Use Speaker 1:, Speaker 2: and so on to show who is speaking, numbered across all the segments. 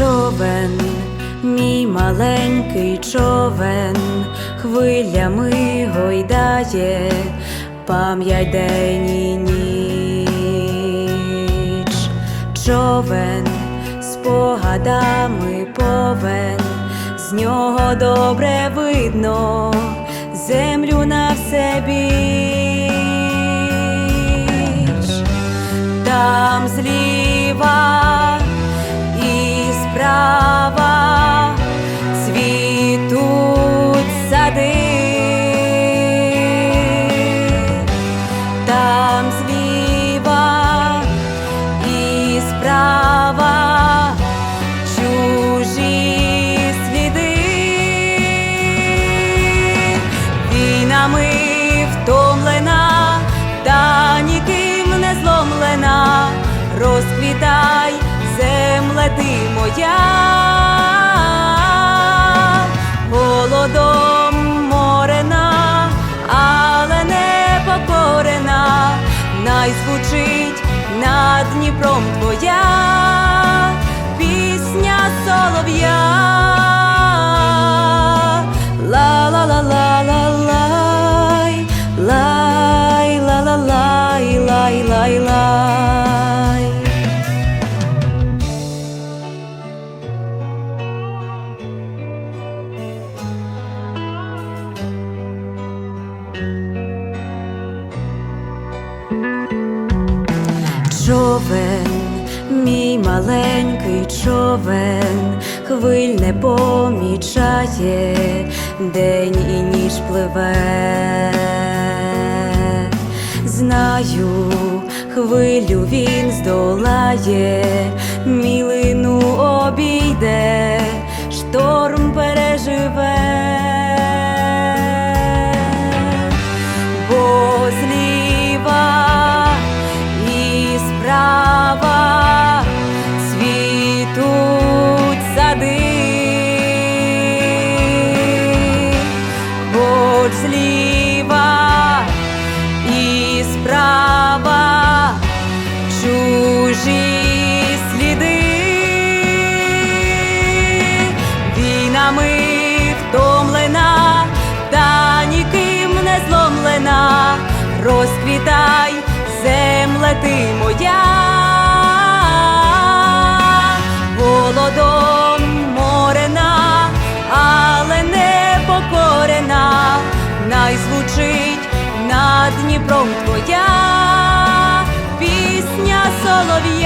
Speaker 1: Човен, мій маленький човен, хвилями гойдає, пам'ять день і ніч. Човен, спогадами повен, з нього добре видно землю на все біч. Там зліва розквітай, земле ти моя, Човен, мій маленький човен, хвиль не помічає, день і ніч пливе. Знаю, хвилю він здолає, мілину обійде, хоч зліва і справа чужі сліди, війнами втомлена, та ніким не зломлена, розквітай, земле ти моя, Дніпром твоя пісня солов'я.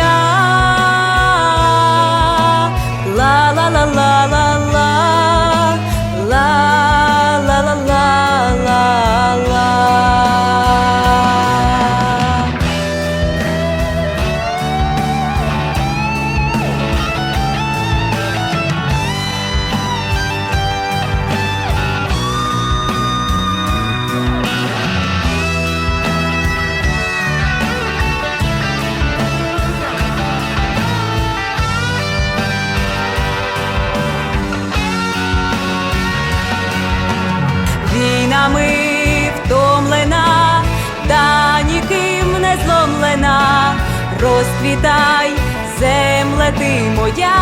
Speaker 1: Розквітай, земле ти моя,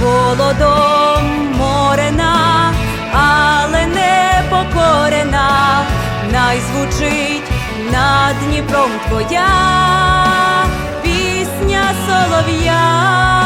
Speaker 1: голодом морена, але не покорена, най звучить над Дніпром твоя пісня солов'я.